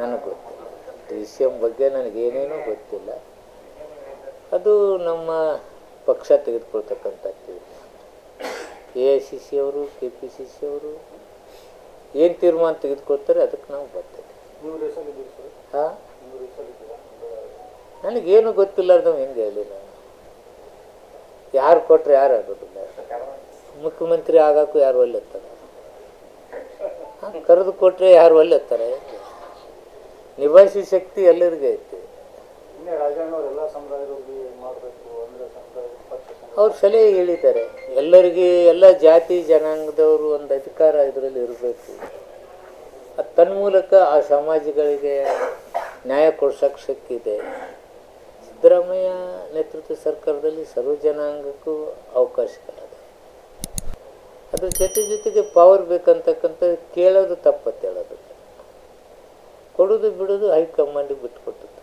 ನನಗೆ ಗೊತ್ತಿಲ್ಲ ಎಂ ಬಗ್ಗೆ ನನಗೇನೇನೂ ಗೊತ್ತಿಲ್ಲ. ಅದು ನಮ್ಮ ಪಕ್ಷ ತೆಗೆದುಕೊಳ್ತಕ್ಕಂಥ ಎ ಐ ಸಿ ಸಿ ಅವರು, ಕೆ ಪಿ ಸಿ ಸಿ ಅವರು ಏನು ತೀರ್ಮಾನ ತೆಗೆದುಕೊಳ್ತಾರೆ ಅದಕ್ಕೆ ನಾವು ಬರ್ತೇವೆ ಹಾಂ? ನನಗೇನು ಗೊತ್ತಿಲ್ಲ ನನಗೇನು ಗೊತ್ತಿಲ್ಲಾರ್ದವ್ ಹೆಂಗೆ ಹೇಳಿ ನಾನು. ಯಾರು ಕೊಟ್ಟರೆ ಯಾರು ಆಗೋದಿಲ್ಲ. ಮುಖ್ಯಮಂತ್ರಿ ಆಗೋಕ್ಕೂ ಯಾರು ಒಲ್ಲೆತ್ತಾರೆ ಕರೆದು ಕೊಟ್ಟರೆ ಯಾರು ಒಲ್ಲೆತ್ತಾರೆ ನಿಭಾಯಿಸಿ ಶಕ್ತಿ ಎಲ್ಲರಿಗೂ ಐತಿ. ಅವರು ಸಲಹೆ ಹೇಳಿದ್ದಾರೆ. ಎಲ್ಲರಿಗೆ ಎಲ್ಲ ಜಾತಿ ಜನಾಂಗದವರು ಒಂದು ಅಧಿಕಾರ ಇದರಲ್ಲಿ ಇರಬೇಕು. ಅದು ತನ್ಮೂಲಕ ಆ ಸಮಾಜಗಳಿಗೆ ನ್ಯಾಯ ಕೊಡ್ಸೋಕ್ಕೆ ಶಕ್ತಿ ಇದೆ. ಸಿದ್ದರಾಮಯ್ಯ ನೇತೃತ್ವ ಸರ್ಕಾರದಲ್ಲಿ ಸರ್ವ ಜನಾಂಗಕ್ಕೂ ಅವಕಾಶಗಳಿದೆ ಅದ್ರ ಜೊತೆ ಜೊತೆಗೆ ಪವರ್ ಬೇಕಂತಕ್ಕಂಥ ಕೇಳೋದು ತಪ್ಪತ್ತೇಳೋದು ಕೊಡೋದು ಬಿಡೋದು ಹೈಕಮಾಂಡಿಗೆ ಬಿಟ್ಕೊಟ್ಟಿರ್ತಾರೆ